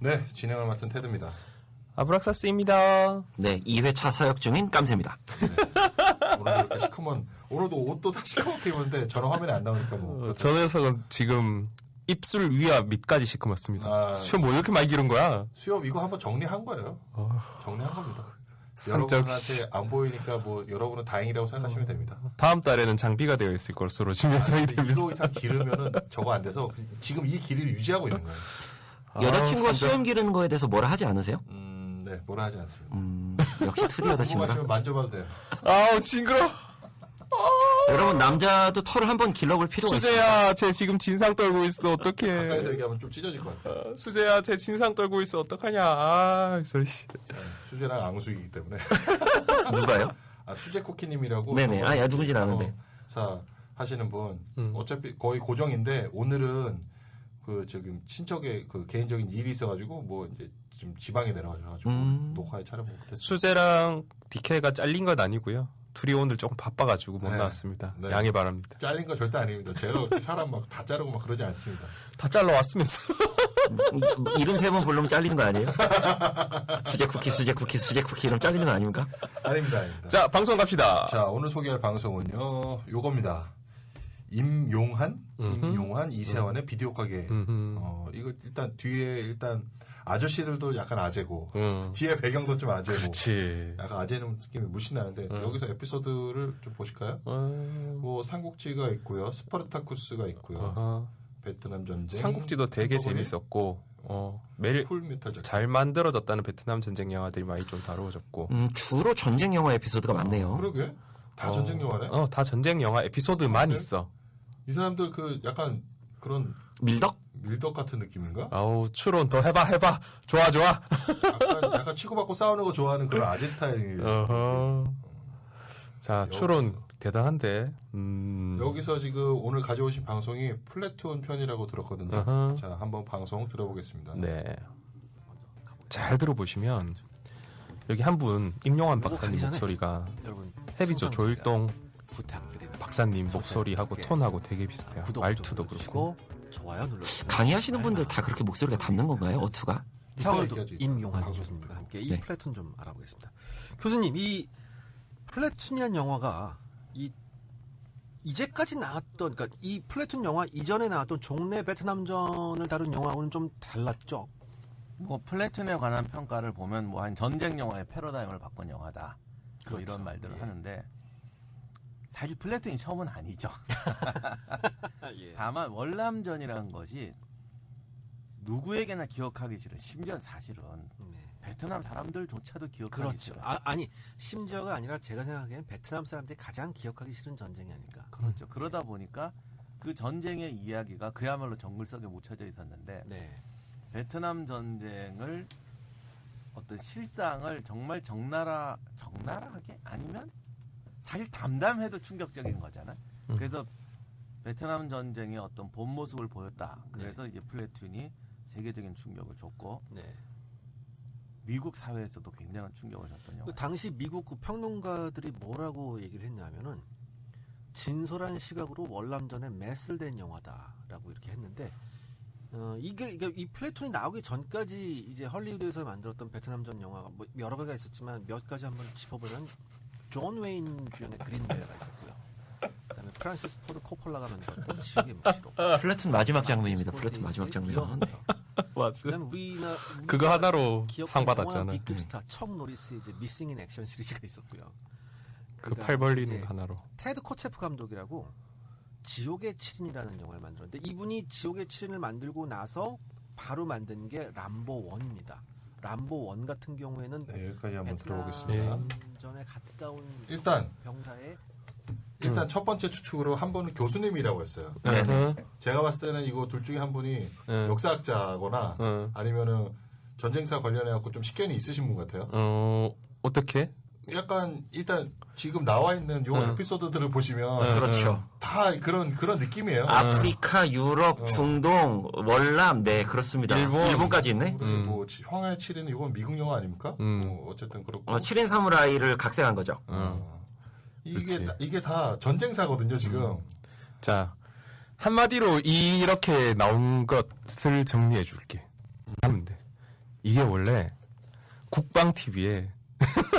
네, 진행을 맡은 테드입니다. 아브락사스입니다. 네, 2회차 사역 중인 깜세입니다. 오늘 이렇게 시커먼, 오늘도 옷도 다 시커멓게 입었는데 저런 화면에 안 나오니까 뭐. 어, 그렇죠. 저 녀석은 지금 입술 위와 밑까지 시커멓습니다. 아. 시험 뭐 이렇게 많이 기른 거야? 수염 이거 한번 정리한 거예요. 어, 정리한 겁니다. 여러분한테 안 보이니까 뭐 여러분은 다행이라고 생각하시면 됩니다. 다음 달에는 장비가 되어 있을 것으로 지금 예상이 근데 됩니다. 2도 이상 기르면은 저거 안 돼서 지금 이 길이를 유지하고 있는 거예요. 여자친구가 아, 수염 기르는 거에 대해서 뭐라 하지 않으세요? 음, 네, 뭐라 하지 않습니다. 음, 역시 2D 여자친구라. 궁금하시면 만져봐도 돼요. 아우 징그러. 여러분, 남자도 털을 한번 길러볼 필요가 있어요. 수재야, 쟤 지금 진상 떨고 있어. 가까이서 어떡해. 얘기하면 좀 찢어질 것 같아요. 아, 수재야, 쟤 진상 떨고 있어. 어떡하냐. 아, 저 씨. 네, 수제랑 앙수이기 때문에. 누가요? 아, 수제 쿠키님이라고. 네네. 아, 야, 누군지 아는데. 사 하시는 분. 음. 어차피 거의 고정인데 오늘은 그 지금 친척의 그 개인적인 일이 있어가지고 뭐 이제 지금 지방에 내려가셔가지고 음. 녹화에 촬영 못했어요. 수재랑 디케가 잘린 건 아니고요. 둘이 오늘 조금 바빠가지고 못 네. 나왔습니다. 네. 양해 바랍니다. 잘린 거 절대 아닙니다. 제가 사람 막 다 자르고 막 그러지 않습니다. 다 잘라 왔으면서. 이- 이름 세번 부르면 잘리는 거 아니에요? 수제 쿠키, 수제 쿠키, 수제 쿠키 이러면 잘리는 거 아닙니까? 아닙니다, 아닙니다. 자, 방송 갑시다. 자, 오늘 소개할 방송은요, 요겁니다. 임용한? 임용한 이세원의 비디오 가게. 음흠. 어, 이거 일단 뒤에 일단 아저씨들도 약간 아재고, 응. 뒤에 배경도 좀 아재고, 음. 그렇지. 약간 아재 느낌이 무시 나는데, 음. 여기서 에피소드를 좀 보실까요? 어, 뭐, 삼국지가 있고요, 스파르타쿠스가 있고요, 어허. 베트남 전쟁. 삼국지도 되게 한꺼번에 재밌었고, 어, 매일 잘 만들어졌다는 베트남 전쟁 영화들이 많이 좀 다루어졌고. 음, 주로 전쟁 영화 에피소드가 많네요. 그러게? 다 어, 전쟁 영화네? 어, 다 전쟁 영화 에피소드만 네? 있어. 이 사람들 그 약간 그런 밀덕? 밀덕 같은 느낌인가? 아우, 추론 더 해봐, 해봐. 좋아, 좋아. 약간, 약간 치고받고 싸우는 거 좋아하는 그런 아재 스타일이 어허. 자, 여기서. 추론 대단한데. 음. 여기서 지금 오늘 가져오신 방송이 플래툰 편이라고 들었거든요. 어허. 자, 한번 방송 들어보겠습니다. 네. 잘 들어보시면 여기 한 분 임용환 박사님 목소리가 항상 조일동 부탁드립니다. 박사님 목소리하고 이렇게 톤하고 되게 비슷해요. 구독 말투도 좀 그렇고. 좋아요 눌러주시고 강의하시는 분들 다 그렇게 목소리가 닮는 건가요? 어투가? 이따. 임용한 방송 교수님과. 함께 이 네. 플래툰 좀 알아보겠습니다. 교수님 이 플래툰이란 영화가 이 이제까지 나왔던 그러니까 이 플래툰 영화 이전에 나왔던 종래 베트남전을 다룬 영화와는 좀 달랐죠. 뭐 플래툰에 관한 평가를 보면 뭐 한 전쟁 영화의 패러다임을 바꾼 영화다. 뭐 그렇죠. 이런 말들을 예. 하는데 사실 플래툰이 처음은 아니죠. 예. 다만 월남전이라는 것이 누구에게나 기억하기 싫은 심지어 사실은 네. 베트남 사람들조차도 기억하기 그렇죠. 싫은 아, 아니 심지어가 아니라 제가 생각하기엔 베트남 사람들이 가장 기억하기 싫은 전쟁이 아닐까. 그렇죠. 그러다 보니까 그 전쟁의 이야기가 그야말로 정글석에 묻혀져 있었는데 네. 베트남 전쟁을 어떤 실상을 정말 적나라 적나라하게 아니면 사실 담담해도 충격적인 거잖아. 음. 그래서 베트남 전쟁의 어떤 본 모습을 보였다. 그래서 이제 플래툰이 세계적인 충격을 줬고 네. 미국 사회에서도 굉장한 충격을 줬던 영화. 그 당시 미국 그 평론가들이 뭐라고 얘기를 했냐면은 진솔한 시각으로 월남전에 매슬된 영화다라고 이렇게 했는데 어 이게 이게 이 플래툰이 나오기 전까지 이제 헐리우드에서 만들었던 베트남전 영화가 뭐 여러 개가 있었지만 몇 가지 한번 짚어보면 존 웨인 주연의 그린벨가 있었고요. 그다음에 프란시스 포드 코폴라가 만들었던 지옥의 묵시록. 플래툰 마지막 장면입니다. 플래툰 마지막 장면. 맞아. 그다음에 우리나 그거 하나로 상 받았잖아. 빅스타 척 노리스의 이제 미싱 인 액션 시리즈가 있었고요. 그 팔 벌리는 하나로. 테드 코체프 감독이라고 지옥의 7인이라는 영화를 만들었는데 이분이 지옥의 7인을 만들고 나서 바로 만든 게 람보 1입니다. 람보 1 같은 경우에는 네, 여기까지 한번 들어보겠습니다. 전에 가까운 일단 병사의 일단 음. 첫 번째 추측으로 한 분은 교수님이라고 했어요. 네. 응, 제가 봤을 때는 이거 둘 중에 한 분이 응, 역사학자거나 응. 아니면은 전쟁사 관련해 갖고 좀 식견이 있으신 분 같아요. 어, 어떻게? 약간 일단 지금 나와 있는 요 응. 에피소드들을 보시면 응. 그렇죠. 다 그런 그런 느낌이에요. 아프리카, 유럽, 어. 중동, 월남, 네, 그렇습니다. 일본. 까지 있네. 그리고 음. 뭐 치- 황야의 7인 이건 미국 영화 아닙니까? 음. 뭐 어쨌든 그렇고. 어, 7인 사무라이를 각색한 거죠. 어. 이게 그렇지. 다, 이게 다 전쟁사거든요 지금. 자, 한마디로 이렇게 나온 것을 정리해 줄게. 하면 돼. 이게 원래 국방 TV에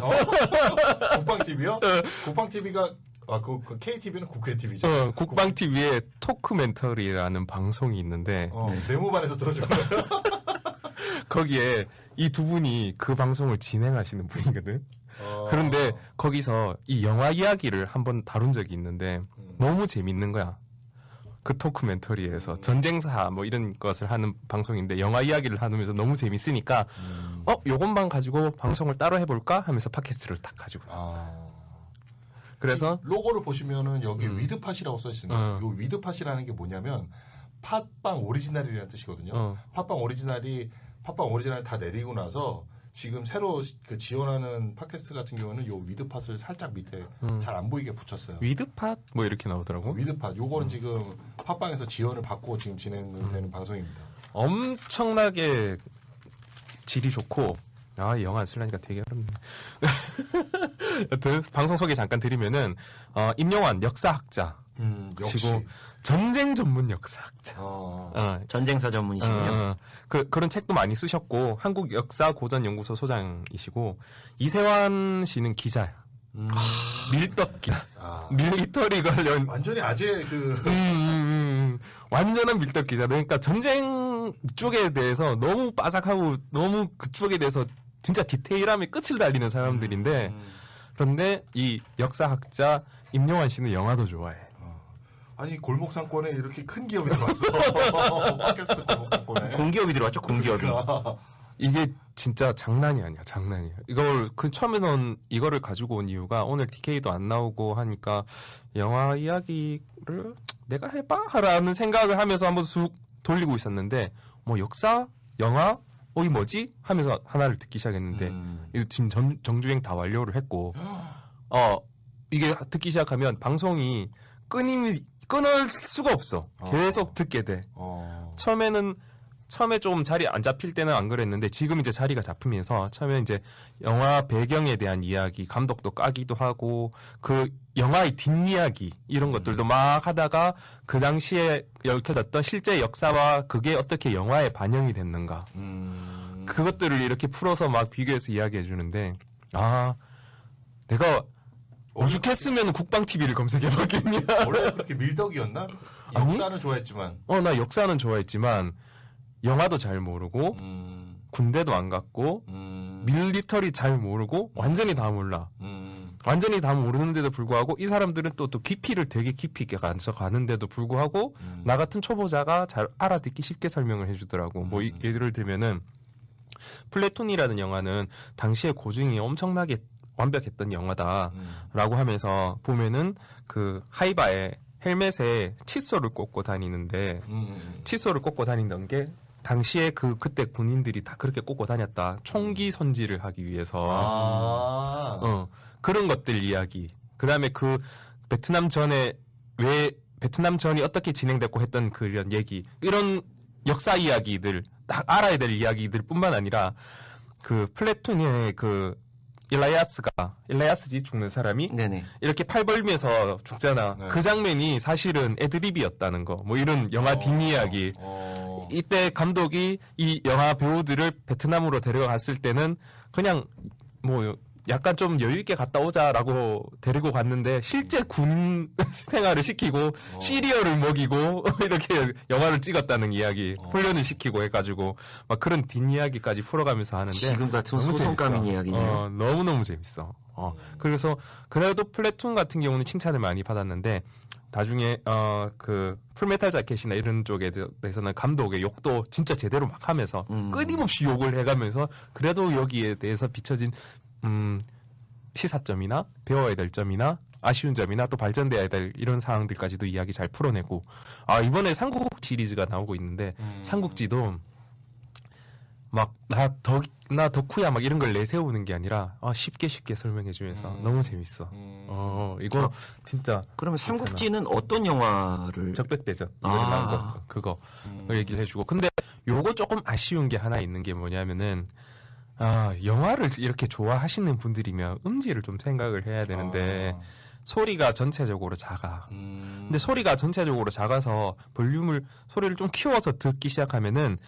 어? 국방 TV요? 국방 TV가 아 그 그 KTV는 국회 TV죠. 어, 국방 TV에 토크멘터리라는 방송이 있는데 어, 네모반에서 들어준 거예요. 거기에 이 두 분이 그 방송을 진행하시는 분이거든. 어. 그런데 거기서 이 영화 이야기를 한번 다룬 적이 있는데 음. 너무 재밌는 거야. 그 토크멘터리에서 전쟁사 뭐 이런 것을 하는 방송인데 영화 이야기를 하면서 너무 재밌으니까 음. 어 요것만 가지고 방송을 따로 해볼까 하면서 팟캐스트를 딱 가지고 아. 그래서 이 로고를 보시면은 여기 음. 위드팟이라고 써 있습니다. 어. 요 위드팟이라는 게 뭐냐면 팟빵 오리지널이라는 뜻이거든요. 어, 팟빵 오리지널이 팟빵 오리지널 다 내리고 나서 지금 새로 그 지원하는 팟캐스트 같은 경우는 요 위드팟을 살짝 밑에 음. 잘 안 보이게 붙였어요. 위드팟 뭐 이렇게 나오더라고. 위드팟 요거는 지금 팟빵에서 지원을 받고 지금 음. 진행되는 방송입니다. 엄청나게 질이 좋고 아, 이 영화 쓰려니까 되게 어렵네. 여튼 방송 소개 잠깐 드리면은 어, 임영환 역사학자, 음, 역시. 그리고 전쟁 전문 역사학자. 어. 어, 전쟁사 전문이시군요. 어, 그, 그런 책도 많이 쓰셨고 한국 역사 고전 연구소 소장이시고 이세환 씨는 기자야. 음. 밀떡기, 아. 밀리터리 관련 완전히 아재 그 음, 음, 음. 완전한 밀떡 기자. 그러니까 전쟁 쪽에 대해서 너무 빠삭하고 너무 그쪽에 대해서 진짜 디테일함에 끝을 달리는 사람들인데 음. 그런데 이 역사학자 임영환 씨는 영화도 좋아해. 아니 골목 상권에 이렇게 큰 기업이 들어왔어. 팟캐스트 골목 상권에. 공기업이 들어왔죠, 공기업이. 이게 진짜 장난이 아니야, 장난이야. 이걸 그 처음에는 이거를 가지고 온 이유가 오늘 DK도 안 나오고 하니까 영화 이야기를 내가 해봐라는 생각을 하면서 한번 쑥 돌리고 있었는데 뭐 역사, 영화, 어이 뭐지 하면서 하나를 듣기 시작했는데 음. 이거 지금 전, 정주행 다 완료를 했고 어 이게 듣기 시작하면 방송이 끊임이 끊을 수가 없어. 계속 듣게 돼. 어. 처음에는 처음에 좀 자리 안 잡힐 때는 안 그랬는데 지금 이제 자리가 잡히면서 처음에 이제 영화 배경에 대한 이야기, 감독도 까기도 하고 그 영화의 뒷이야기 이런 것들도 막 하다가 그 당시에 얽혀졌던 실제 역사와 그게 어떻게 영화에 반영이 됐는가 음. 그것들을 이렇게 풀어서 막 비교해서 이야기해 주는데 아 내가 오죽했으면 국방 TV를 검색해 봤겠냐. 원래 그렇게 밀덕이었나? 아니? 역사는 좋아했지만. 어 나 역사는 좋아했지만 영화도 잘 모르고 음. 군대도 안 갔고 음. 밀리터리 잘 모르고 완전히 다 몰라. 음. 완전히 다 모르는데도 불구하고 이 사람들은 또 또 깊이를 되게 깊이 있게 가서 가는데도 불구하고 음. 나 같은 초보자가 잘 알아듣기 쉽게 설명을 해주더라고. 뭐 이- 음. 예를 들면은 플래톤이라는 영화는 당시에 고증이 엄청나게 완벽했던 영화다라고 음. 하면서 보면은 그 하이바에 헬멧에 칫솔을 꽂고 다니는데 음. 칫솔을 꽂고 다닌다는 게 당시에 그 그때 군인들이 다 그렇게 꽂고 다녔다. 총기 손질을 하기 위해서. 아. 어, 그런 것들 이야기. 그다음에 그 베트남 전에 왜 베트남 전이 어떻게 진행됐고 했던 그런 얘기. 이런 역사 이야기들 딱 알아야 될 이야기들뿐만 아니라 그 플래툰의 그 일라야스가 일라야스지 죽는 사람이 네네. 이렇게 팔 벌면서 죽잖아. 네. 그 장면이 사실은 애드립이었다는 거. 뭐 이런 영화 뒷이야기. 어. 이때 감독이 이 영화 배우들을 베트남으로 데려갔을 때는 그냥 뭐 약간 좀 여유 있게 갔다 오자라고 데리고 갔는데 실제 군 생활을 시키고 어. 시리얼을 먹이고 이렇게 영화를 찍었다는 이야기 어. 훈련을 시키고 해가지고 막 그런 뒷이야기까지 풀어가면서 하는데 지금 같은 소송감인. 이야기네요. 어, 너무 너무 재밌어. 어, 그래서 그래도 플래툰 같은 경우는 칭찬을 많이 받았는데 나중에 어 그 풀메탈 자켓이나 이런 쪽에 대해서는 감독의 욕도 진짜 제대로 막 하면서 음. 끊임없이 욕을 해가면서 그래도 여기에 대해서 비춰진 음 시사점이나 배워야 될 점이나 아쉬운 점이나 또 발전돼야 될 이런 사항들까지도 이야기 잘 풀어내고 아 이번에 삼국 시리즈가 나오고 있는데 음. 삼국지도 막 나 덕 나 덕후야 막 이런 걸 내세우는 게 아니라 아, 쉽게 쉽게 설명해 주면서 음. 너무 재밌어. 음. 어 이거 진짜 그러면 삼국지는 어떤 영화를 적백대전 아. 이번에 나온 거 그거 음. 그 얘기를 해주고 근데 요거 조금 아쉬운 게 하나 있는 게 뭐냐면은 아 영화를 이렇게 좋아하시는 분들이면 음질을 좀 생각을 해야 되는데 아. 소리가 전체적으로 작아. 음. 근데 소리가 전체적으로 작아서 볼륨을 소리를 좀 키워서 듣기 시작하면은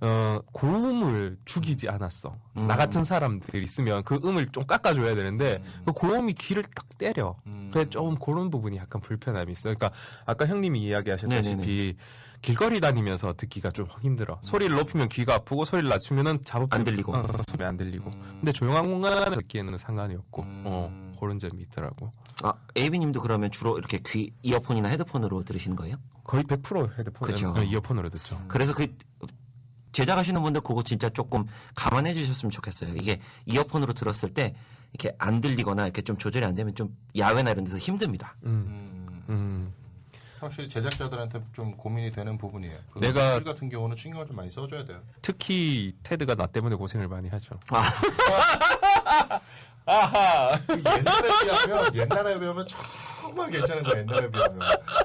어, 고음을 죽이지 않았어. 음. 나 같은 사람들 있으면 그 음을 좀 깎아줘야 되는데 음. 그 고음이 귀를 딱 때려. 음. 그래 좀 그런 부분이 약간 불편함이 있어. 그러니까 아까 형님이 이야기하셨다시피 네네네. 길거리 다니면서 듣기가 좀 힘들어. 소리를 높이면 귀가 아프고 소리를 낮추면은 잡음 안 들리고. 어, 소리 안 들리고. 음. 근데 조용한 공간에 듣기에는 상관이 없고 음. 어, 그런 점이 있더라고. 아, 에이비님도 그러면 주로 이렇게 귀 이어폰이나 헤드폰으로 들으시는 거예요? 거의 100% 헤드폰, 그죠. 어, 이어폰으로 듣죠. 그래서 그 제작하시는 분들 그거 진짜 조금 감안해 주셨으면 좋겠어요. 이게 이어폰으로 들었을 때 이렇게 안 들리거나 이렇게 좀 조절이 안 되면 좀 야외나 이런 데서 힘듭니다. 음, 음. 음. 확실히 제작자들한테 좀 고민이 되는 부분이에요. 그 내가- 같은 경우는 신경을 좀 많이 써줘야 돼요. 특히 테드가 나 때문에 고생을 많이 하죠. 아, 그 옛날에 비하면 옛날에 비하면 정말 괜찮은 거야. 옛날에 비하면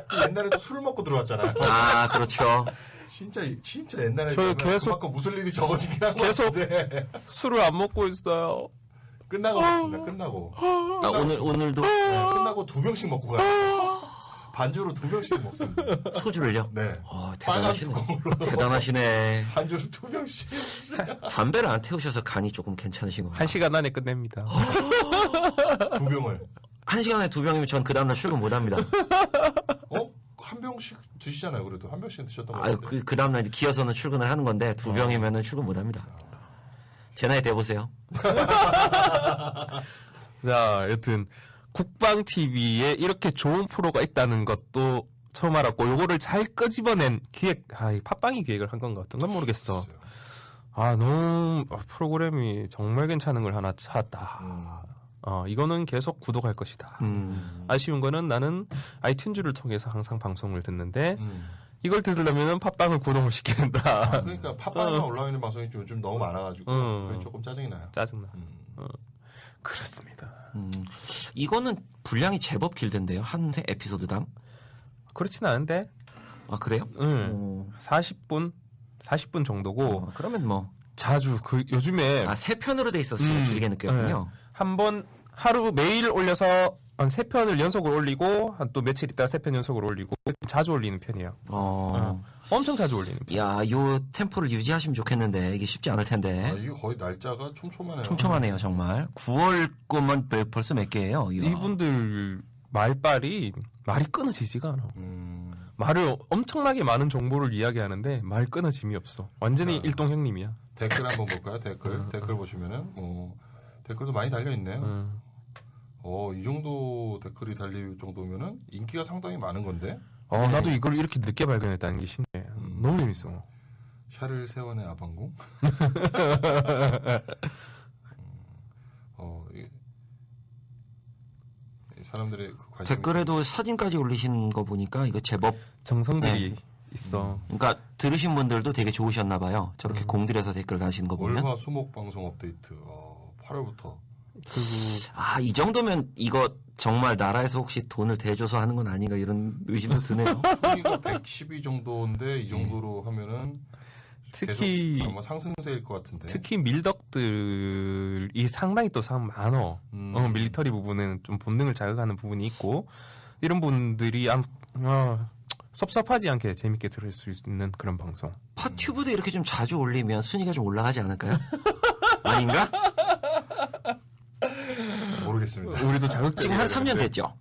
그 옛날에도 술 먹고 들어왔잖아요. 아 그렇죠. 진짜 진짜 옛날에 저 비하면 계속- 그만큼 무슨 일이 적어지긴 한것 계속- 같은데 술을 안 먹고 있어요. 끝나고 먹습니다. 끝나고 아, 오늘 오늘도 네, 끝나고 두 병씩 먹고 가요. 반주로 두 병씩 먹습니다. 소주를요. 네. 어, 대단하시네. 대단하시네. 반주로 두 병씩. 담배를 안 태우셔서 간이 조금 괜찮으신 거예요. 한 시간 안에 끝냅니다. 두 병을. 한 시간에 두 병이면 전 그 다음날 출근 못 합니다. 어? 한 병씩 드시잖아요. 그래도 한 병씩 드셨던 거 아유, 같아요. 그, 그 다음날 기어서는 출근을 하는 건데 두 병이면 은 출근 못 합니다. 제 나이 대보세요. 자, 여튼 국방 TV에 이렇게 좋은 프로가 있다는 것도 처음 알았고 요거를 잘 끄집어낸 기획 아, 이 팟빵이 기획을 한 건가 어떤 건 모르겠어. 아, 너무 아, 프로그램이 정말 괜찮은 걸 하나 찾았다. 음. 어, 이거는 계속 구독할 것이다. 음. 아쉬운 거는 나는 아이튠즈를 통해서 항상 방송을 듣는데 음. 이걸 들으려면 팟빵을 구독을 시킨다. 그러니까 팟빵에만 올라와 있는 방송이 요즘 너무 많아가지고 음. 그게 조금 짜증이 나요. 짜증나. 음. 그렇습니다. 음. 이거는 분량이 제법 길던데요. 한 에피소드당. 그렇진 않은데 아, 그래요? 응. 어, 40분 40분 정도고 어, 그러면 뭐. 자주 그 요즘에 아, 세 편으로 돼 있어서 좀 음, 길게 느꼈군요. 한번 하루 매일 올려서 한 세 편을 연속으로 올리고 한 또 며칠 있다가 세편 연속으로 올리고 자주 올리는 편이에요. 어. 엄청 자주 올리는 편. 야, 요 템포를 유지하시면 좋겠는데 이게 쉽지 않을 아, 텐데. 이게 거의 날짜가 촘촘하네요. 촘촘하네요, 정말. 9월 거만 벌- 벌써 몇 개예요? 이야. 이분들 말빨이 말이 끊어지지가 않아. 음. 말을 엄청나게 많은 정보를 이야기하는데 말 끊어짐이 없어. 완전히 아. 일동 형님이야. 댓글 한번 볼까요? 댓글 음, 댓글 보시면은 뭐 댓글도 많이 달려 있네요. 음. 어, 이 정도 댓글이 달릴 정도면은 인기가 상당히 많은 건데. 어 나도 이걸 이렇게 늦게 발견했다는 게 신기해. 음. 너무 재밌어. 샤를 세원의 아방궁. 어, 이, 이 사람들의 그 관심. 댓글에도 사진까지 올리신 거 보니까 이거 제법 정성들이 있어. 그러니까 들으신 분들도 되게 좋으셨나 봐요. 저렇게 음. 공들여서 댓글 다시는 거 보면. 월화 수목 방송 업데이트. 어, 8월부터. 그리고 아, 이 정도면 이거 정말 나라에서 혹시 돈을 대줘서 하는 건 아닌가 이런 의심도 드네요. 순위가 112 정도인데 이 정도로 하면은 특히 계속 아마 상승세일 것 같은데. 특히 밀덕들이 상당히 또 상 많어. 음. 어, 밀리터리 부분은 좀 본능을 자극하는 부분이 있고 이런 분들이 암, 어, 섭섭하지 않게 재밌게 들을 수 있는 그런 방송. 파튜브도 이렇게 좀 자주 올리면 순위가 좀 올라가지 않을까요? 아닌가? 모르겠습니다. 우리도 자극적이 지금 한 3년 됐죠.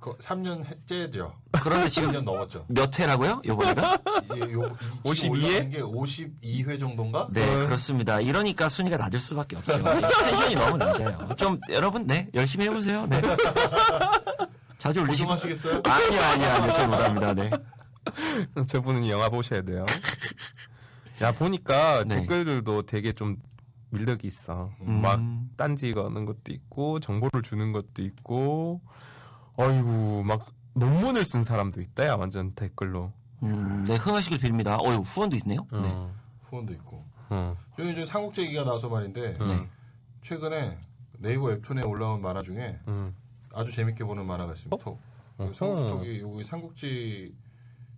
그 3년 해째죠. 그런데 지금 3년 넘었죠. 몇 회라고요? 요번에가? 이게 요 52 회? 올라간 게 52회 정도인가? 네, 어. 그렇습니다. 이러니까 순위가 낮을 수밖에 없죠. 텐션이 너무 낮아요. 좀 여러분, 네, 열심히 해보세요. 네. 자주 올리시고. 고정하시겠어요? 아니요, 아니요, 아니요. 저 못합니다. 네. 저분은 영화 보셔야 돼요. 야 보니까 네. 댓글들도 되게 좀 밀덕이 있어. 음. 막 딴지 거는 것도 있고 정보를 주는 것도 있고, 어이구 막 논문을 쓴 사람도 있다. 야 완전 댓글로. 음, 네, 흥하시길 빕니다. 어유 후원도 있네요. 네. 어. 후원도 있고. 어. 저는 이제 삼국지 얘기가 나와서 말인데 음. 네. 최근에 네이버 웹툰에 올라온 만화 중에 음. 아주 재밌게 보는 만화가 있습니다. 톡. 어허. 삼국지 여기 삼국지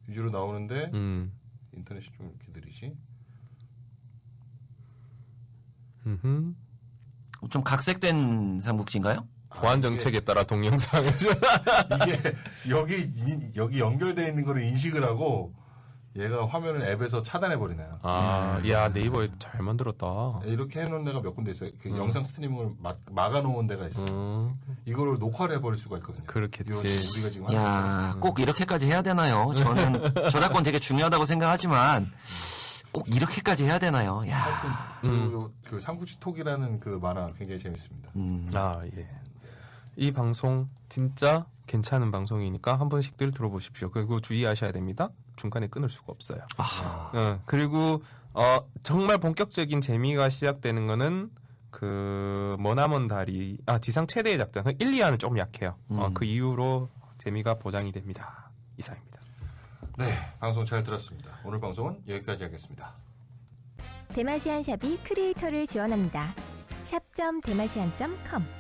위주로 나오는데 음. 인터넷이 좀 이렇게 느리지. 음흠. 좀 각색된 삼국지인가요? 보안 정책에 따라 동영상을 이게 여기 인- 여기 연결되어 있는 거를 인식을 하고 얘가 화면을 앱에서 차단해 버리네요. 아, 야 네이버 잘 만들었다. 이렇게 해놓은 데가 몇 군데 있어요. 그 음. 영상 스트리밍을 막, 막아놓은 데가 있어요. 음, 이거를 녹화를 해버릴 수가 있거든요. 그렇겠지. 우리가 지금 하는 야, 꼭 이렇게까지 해야 되나요? 저는 저작권 되게 중요하다고 생각하지만 꼭 이렇게까지 해야 되나요? 야. 하여튼 그, 그 삼국지 톡이라는 그 만화 굉장히 재밌습니다. 음. 아 예. 이 방송 진짜 괜찮은 방송이니까 한 번씩들 들어보십시오. 그리고 주의하셔야 됩니다. 중간에 끊을 수가 없어요. 아, 어, 그리고 어, 정말 본격적인 재미가 시작되는 거는 그 머나먼 다리 아 지상 최대의 작전 1, 2화는 조금 약해요. 어, 음. 그 이후로 재미가 보장이 됩니다. 이상입니다. 네, 방송 잘 들었습니다. 오늘 방송은 여기까지 하겠습니다. 대마시안 샵이 크리에이터를 지원합니다. 샵.대마시안.com